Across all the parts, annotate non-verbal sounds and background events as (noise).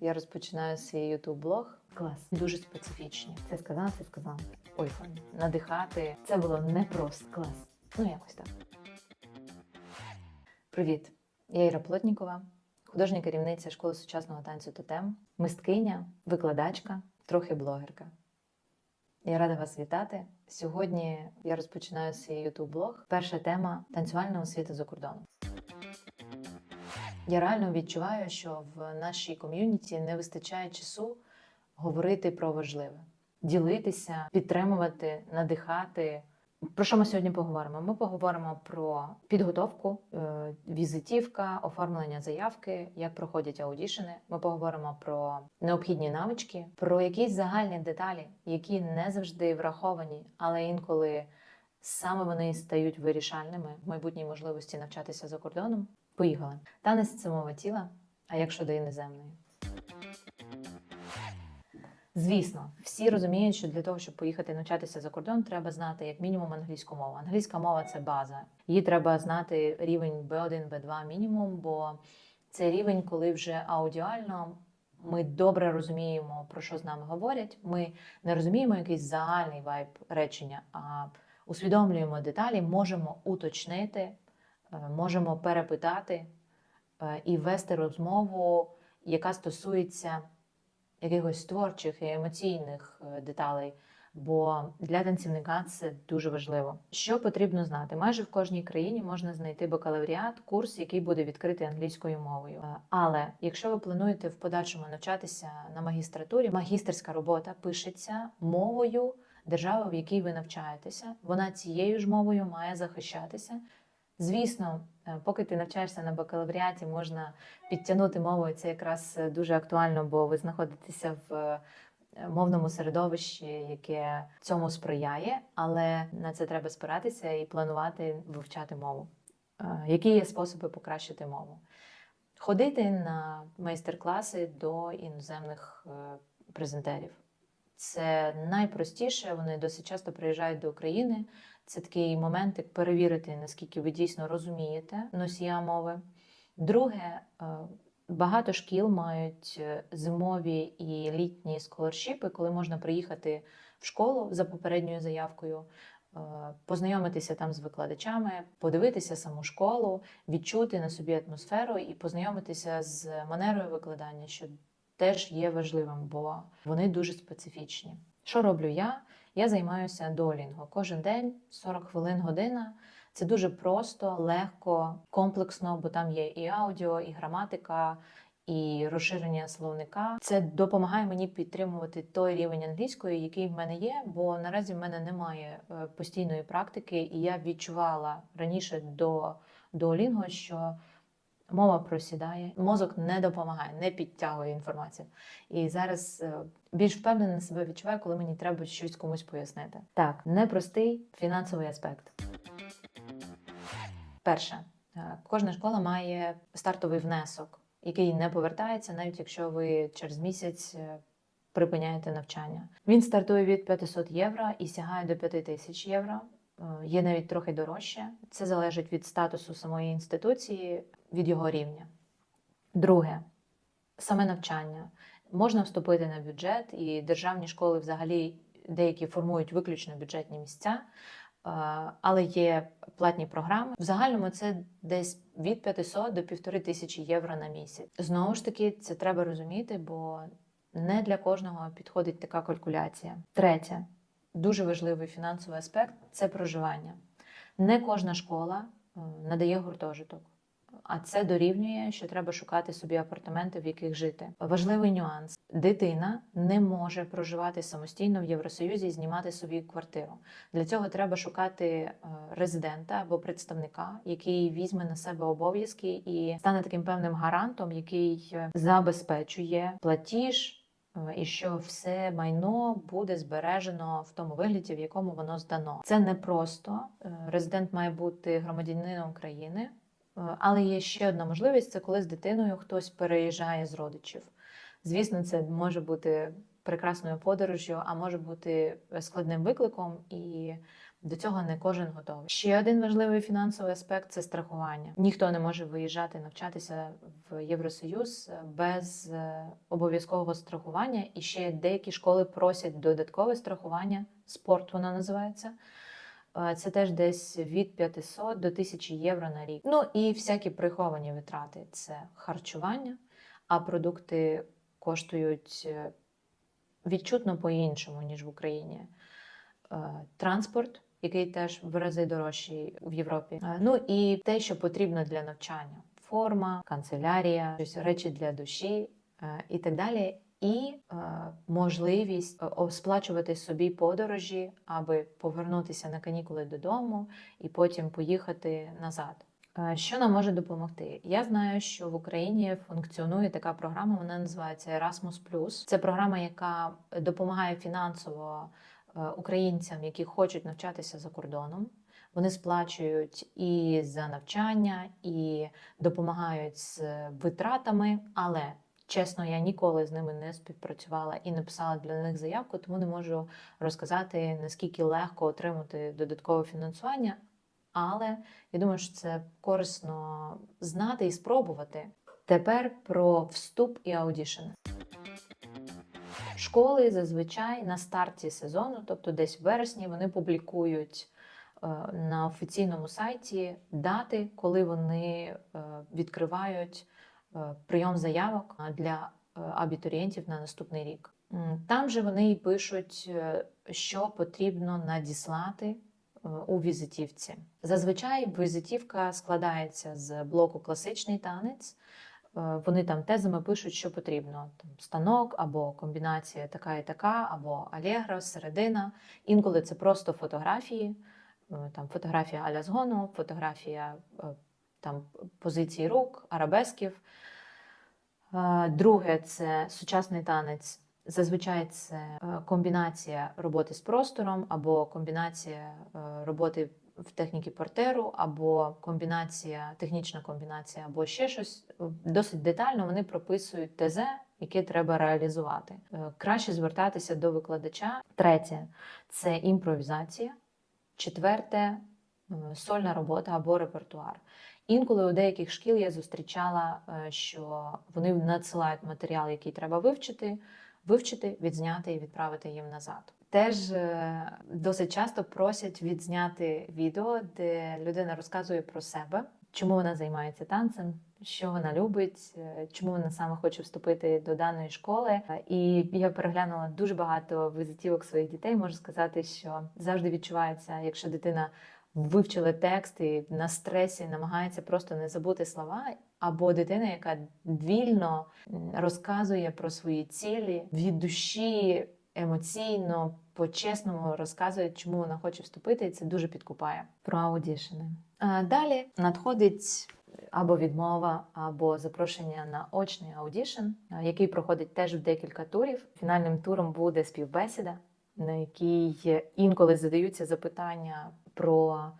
Я розпочинаю свій youtube блог. Клас, дуже специфічні. Це сказала, це сказала. Ой, надихати. Це було непросто. Клас. Ну, якось так. Привіт, я Іра Плотнікова, художня керівниця школи сучасного танцю Тотем, мисткиня, викладачка, трохи блогерка. Я рада вас вітати. Сьогодні я розпочинаю свій youtube блог. Перша тема танцювальна освіта за кордоном. Я реально відчуваю, що в нашій ком'юніті не вистачає часу говорити про важливе, ділитися, підтримувати, надихати. Про що ми сьогодні поговоримо? Ми поговоримо про підготовку, е, візитівка, оформлення заявки, як проходять аудішини. Ми поговоримо про необхідні навички, про якісь загальні деталі, які не завжди враховані, але інколи саме вони стають вирішальними в майбутній можливості навчатися за кордоном. Поїхали. Танець це мова тіла. А як щодо іноземної? Звісно, всі розуміють, що для того, щоб поїхати навчатися за кордон, треба знати як мінімум англійську мову. Англійська мова це база. Її треба знати рівень B1, B2 мінімум, бо це рівень, коли вже аудіально ми добре розуміємо, про що з нами говорять. Ми не розуміємо якийсь загальний вайб речення, а усвідомлюємо деталі, можемо уточнити, можемо перепитати е, і вести розмову, яка стосується якихось творчих і емоційних е, деталей. Бо для танцівника це дуже важливо. Що потрібно знати? Майже в кожній країні можна знайти бакалавріат, курс, який буде відкритий англійською мовою. Е, Але якщо ви плануєте в подальшому навчатися на магістратурі, магістерська робота пишеться мовою держави, в якій ви навчаєтеся. Вона цією ж мовою має захищатися. Звісно, е, поки ти навчаєшся на бакалавріаті, можна підтягнути мову. Це якраз е, дуже актуально, бо ви знаходитеся в е, мовному середовищі, яке цьому сприяє, але на це треба спиратися і планувати вивчати мову. Які є способи покращити мову? Ходити на майстер-класи до іноземних презентерів. Це найпростіше. Вони досить часто приїжджають до України. Це такий момент, як перевірити, наскільки ви дійсно розумієте носія мови. Друге, е, багато шкіл мають е, зимові і літні сколоршіпи, коли можна приїхати в школу за попередньою заявкою, е, познайомитися там з викладачами, подивитися саму школу, відчути на собі атмосферу і познайомитися з манерою викладання, що теж є важливим, бо вони дуже специфічні. Що роблю я? Я займаюся дуолінго. Кожен день 40 хвилин година. Це дуже просто, легко, комплексно, бо там є і аудіо, і граматика, і розширення словника. Це допомагає мені підтримувати той рівень англійської, який в мене є, бо наразі в мене немає е, постійної практики, і я відчувала раніше до Duolingo, що мова просідає, мозок не допомагає, не підтягує інформацію. І зараз е, більш впевнено себе відчуваю, коли мені треба щось комусь пояснити. Так, непростий фінансовий аспект. Перше, е, кожна школа має стартовий внесок, який не повертається, навіть якщо ви через місяць е, припиняєте навчання. Він стартує від 500 євро і сягає до 5000 євро. Е, Є навіть трохи дорожче. Це залежить від статусу самої інституції, від його рівня. Друге, саме навчання. Можна вступити на бюджет, і державні школи взагалі деякі формують виключно бюджетні місця, е, але є платні програми. В загальному це десь від 500 до 1500 євро на місяць. Знову ж таки, це треба розуміти, бо не для кожного підходить така калькуляція. Третє, дуже важливий фінансовий аспект це проживання. Не кожна школа надає гуртожиток. А це дорівнює, що треба шукати собі апартаменти, в яких жити. Важливий нюанс: дитина не може проживати самостійно в Євросоюзі і знімати собі квартиру. Для цього треба шукати е, резидента або представника, який візьме на себе обов'язки і стане таким певним гарантом, який е, забезпечує платіж. Е, І що все майно буде збережено в тому вигляді, в якому воно здано. Це не просто Е, резидент має бути громадянином країни, Е, Але є ще одна можливість: це коли з дитиною хтось переїжджає з родичів. Звісно, це може бути прекрасною подорожжю, а може бути складним викликом, і До цього не кожен готовий. Ще один важливий фінансовий аспект це страхування. Ніхто не може виїжджати навчатися в Євросоюз без е, обов'язкового страхування. І ще деякі школи просять додаткове страхування. Спорт воно називається. Е, Це теж десь від 500 до 1000 євро на рік. Ну і всякі приховані витрати це харчування, а продукти коштують е, відчутно по-іншому, ніж в Україні. Е, Транспорт, який теж в рази дорожчий в Європі. Е, Ну і те, що потрібно для навчання: форма, канцелярія, щось речі для душі е, і так далі. І е, можливість е, сплачувати собі подорожі, аби повернутися на канікули додому і потім поїхати назад. Е, Що нам може допомогти? Я знаю, що в Україні функціонує така програма, вона називається Erasmus+. Це програма, яка допомагає фінансово українцям, які хочуть навчатися за кордоном. Вони сплачують і за навчання, і допомагають з витратами. Але чесно, я ніколи з ними не співпрацювала і не писала для них заявку, тому не можу розказати наскільки легко отримати додаткове фінансування. Але я думаю, що це корисно знати і спробувати. Тепер про вступ і аудішн. Школи зазвичай на старті сезону, тобто десь в вересні, вони публікують е, на офіційному сайті дати, коли вони е, відкривають е, прийом заявок для абітурієнтів на наступний рік. Там же вони і пишуть, що потрібно надіслати у візитівці. Зазвичай візитівка складається з блоку класичний танець. Е, Вони там тезами пишуть, що потрібно: там станок або комбінація така і така, або алегро, середина. Інколи це просто фотографії, е, там фотографія аля згону, фотографія е, там позиції рук, арабесків. Друге це сучасний танець. Зазвичай це комбінація роботи з простором, або комбінація роботи в техніці портеру, або комбінація, технічна комбінація, або ще щось. Досить детально вони прописують ТЗ, яке треба реалізувати. Е, Краще звертатися до викладача. Третє це імпровізація. Четверте е, сольна робота або репертуар. Інколи у деяких шкіл я зустрічала, е, що вони надсилають матеріал, який треба вивчити, вивчити, відзняти і відправити їм назад. Теж е, досить часто просять відзняти відео, де людина розказує про себе, чому вона займається танцем, що вона любить, е, чому вона саме хоче вступити до даної школи. Е, І я переглянула дуже багато візитівок своїх дітей. Можу сказати, що завжди відчувається, якщо дитина вивчила текст і на стресі намагається просто не забути слова, або дитина, яка вільно розказує про свої цілі від душі емоційно, по-чесному розказує, чому вона хоче вступити, і це дуже підкупає про аудішини. А Далі надходить або відмова, або запрошення на очний аудішн, який проходить теж в декілька турів. Фінальним туром буде співбесіда, на якій інколи задаються запитання про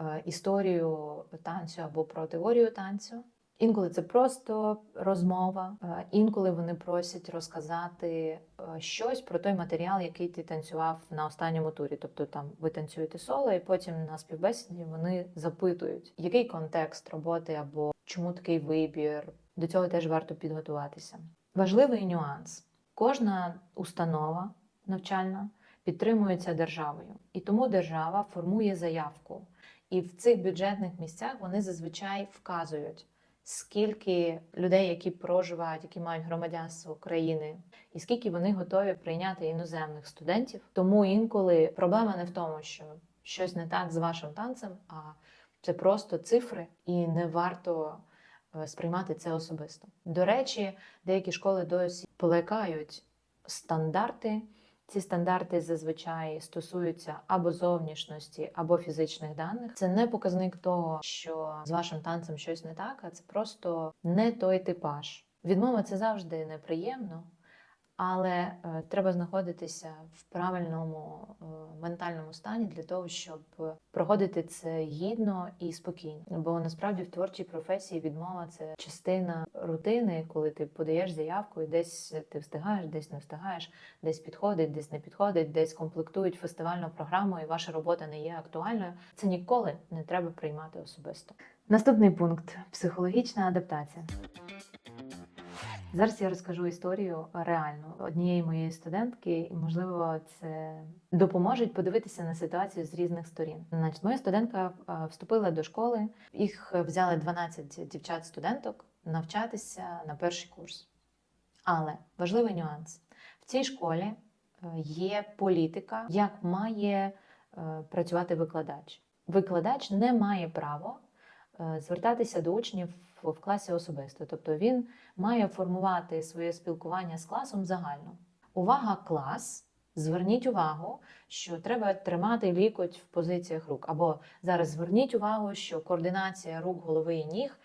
е, історію танцю або про теорію танцю. Інколи це просто розмова, е, інколи вони просять розказати е, щось про той матеріал, який ти танцював на останньому турі. Тобто там ви танцюєте соло, і потім на співбесіді вони запитують, який контекст роботи або чому такий вибір. До цього теж варто підготуватися. Важливий нюанс: кожна установа навчальна підтримується державою, і тому держава формує заявку. І в цих бюджетних місцях вони зазвичай вказують, скільки людей, які проживають, які мають громадянство України, і скільки вони готові прийняти іноземних студентів. Тому інколи проблема не в тому, що щось не так з вашим танцем, а це просто цифри, і не варто е, сприймати це особисто. До речі, деякі школи досі плекають стандарти. Ці стандарти зазвичай стосуються або зовнішності, або фізичних даних. Це не показник того, що з вашим танцем щось не так, а це просто не той типаж. Відмова це завжди неприємно, Але е, треба знаходитися в правильному е, ментальному стані для того, щоб проходити це гідно і спокійно. Бо насправді в творчій професії відмова це частина рутини, коли ти подаєш заявку, і десь ти встигаєш, десь не встигаєш, десь підходить, десь не підходить, десь комплектують фестивальну програму, і ваша робота не є актуальною. Це ніколи не треба приймати особисто. Наступний пункт психологічна адаптація. Зараз я розкажу історію реальну однієї моєї студентки, і можливо це допоможе подивитися на ситуацію з різних сторін. Значить, моя студентка е, вступила до школи. Їх взяли 12 дівчат-студенток навчатися на перший курс. Але важливий нюанс: в цій школі е, є політика, як має е, працювати викладач. Викладач не має права звертатися до учнів в в класі особисто, тобто він має формувати своє спілкування з класом загально. Увага, клас! Зверніть увагу, що треба тримати лікоть в позиціях рук. Або зараз зверніть увагу, що координація рук, голови і ніг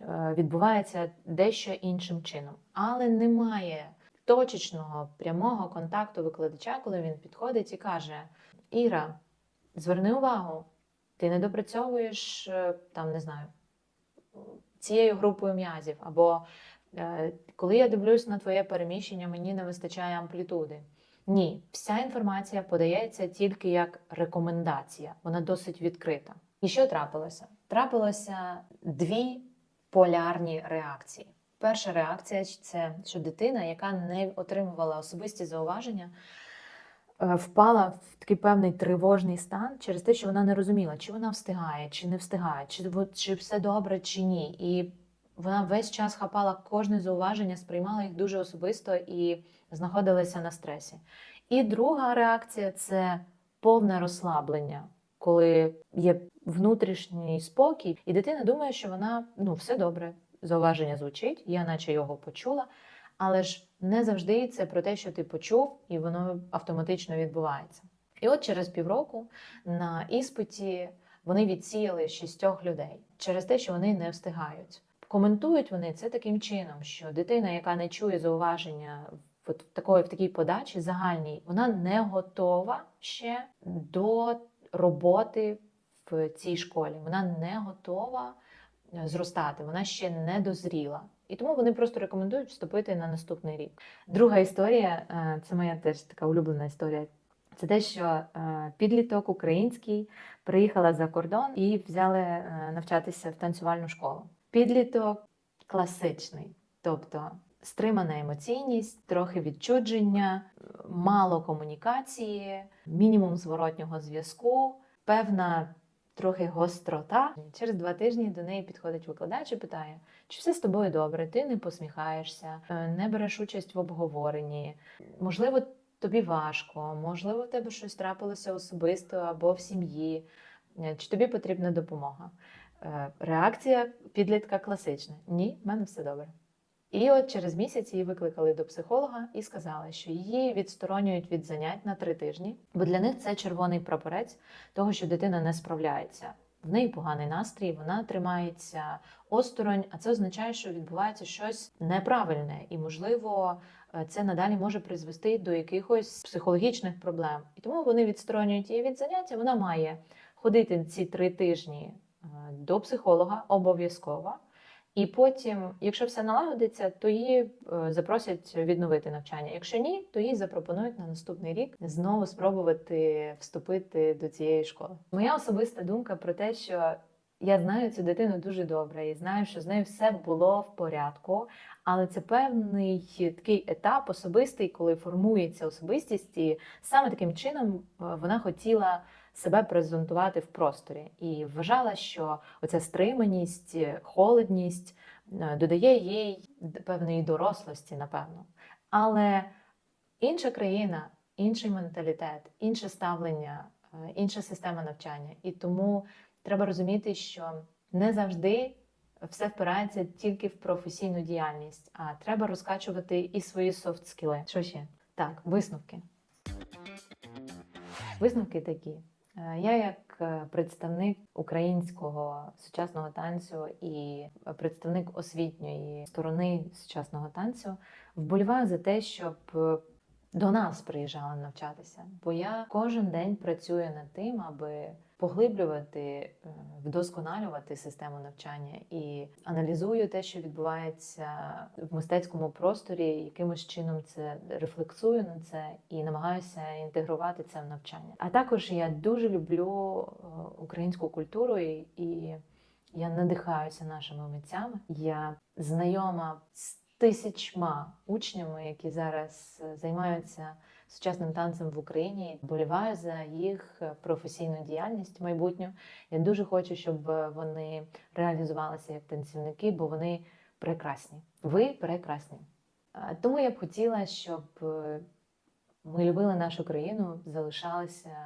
е, відбувається дещо іншим чином. Але немає точечного прямого контакту викладача, коли він підходить і каже: Іра, зверни увагу, ти не допрацьовуєш е, там, не знаю, цією групою м'язів. Або е, коли я дивлюсь на твоє переміщення, мені не вистачає амплітуди. Ні, вся інформація подається тільки як рекомендація, вона досить відкрита. І що трапилося? Трапилося дві полярні реакції. Перша реакція це що дитина, яка не отримувала особисті зауваження, впала в такий певний тривожний стан через те, що вона не розуміла, чи вона встигає, чи не встигає, чи, чи все добре, чи ні. І вона весь час хапала кожне зауваження, сприймала їх дуже особисто і знаходилася на стресі. І друга реакція це повне розслаблення, коли є внутрішній спокій, і дитина думає, що вона ну все добре, зауваження звучить, я наче його почула. Але ж не завжди це про те, що ти почув, і воно автоматично відбувається. І от через півроку на іспиті вони відсіяли шістьох людей через те, що вони не встигають. Коментують вони це таким чином, що дитина, яка не чує зауваження в, такої в такій подачі загальній, вона не готова ще до роботи в цій школі. Вона не готова зростати, вона ще не дозріла. І тому вони просто рекомендують вступити на наступний рік. Друга історія е, це моя теж така улюблена історія. Це те, що е, підліток український приїхала за кордон і взяли е, навчатися в танцювальну школу. Підліток класичний, тобто стримана емоційність, трохи відчудження, мало комунікації, мінімум зворотнього зв'язку, певна трохи гострота. Через два тижні до неї підходить викладач і питає, чи все з тобою добре, ти не посміхаєшся, е, не береш участь в обговоренні, можливо, тобі важко, можливо, в тебе щось трапилося особисто або в сім'ї, Е, чи тобі потрібна допомога. Е, Реакція підлітка класична: ні, в мене все добре. І от через місяць її викликали до психолога і сказали, що її відсторонюють від занять на три тижні, бо для них це червоний прапорець того, що дитина не справляється. В неї поганий настрій, вона тримається осторонь, а це означає, що відбувається щось неправильне, і можливо, е, це надалі може призвести до якихось психологічних проблем. І тому вони відсторонюють її від заняття. Вона має ходити ці три тижні е, до психолога обов'язково. І потім, якщо все налагодиться, то її е, запросять відновити навчання. Якщо ні, то їй запропонують на наступний рік знову спробувати вступити до цієї школи. Моя особиста думка про те, що я знаю цю дитину дуже добре і знаю, що з нею все було в порядку, але це певний такий етап особистий, коли формується особистість, і саме таким чином е, вона хотіла себе презентувати в просторі і вважала, що оця стриманість, холодність е, додає їй певної дорослості, напевно. Але інша країна, інший менталітет, інше ставлення, е, інша система навчання. І тому треба розуміти, що не завжди все впирається тільки в професійну діяльність, а треба розкачувати і свої софт-скіли. Що ще? Так, висновки. Висновки такі. Е, Я як е, представник українського сучасного танцю і представник освітньої сторони сучасного танцю вболіваю за те, щоб е, до нас приїжджали навчатися. Бо я кожен день працюю над тим, аби поглиблювати, е, вдосконалювати систему навчання і аналізую те, що відбувається в мистецькому просторі, якимось чином це рефлексую на це і намагаюся інтегрувати це в навчання. А також я дуже люблю е, українську культуру і. я надихаюся нашими митцями. Я знайома з тисячма учнями, які зараз е, займаються сучасним танцем в Україні. Боліваю за їх е, професійну діяльність майбутню. Я дуже хочу, щоб е, вони реалізувалися як танцівники, бо вони прекрасні. Ви прекрасні. Тому я б хотіла, щоб е, ми любили нашу країну, залишалися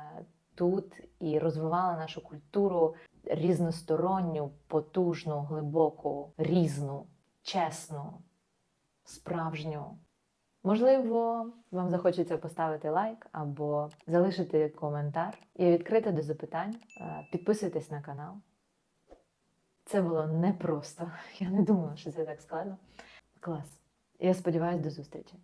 тут і розвивали нашу культуру різносторонню, потужну, глибоку, різну, чесну, справжню. Можливо, вам захочеться поставити лайк або залишити коментар. Я відкрита до запитань. Е, Підписуйтесь на канал. Це було непросто. (laughs) Я не думала, що це так складно. Клас. Я сподіваюся, до зустрічі.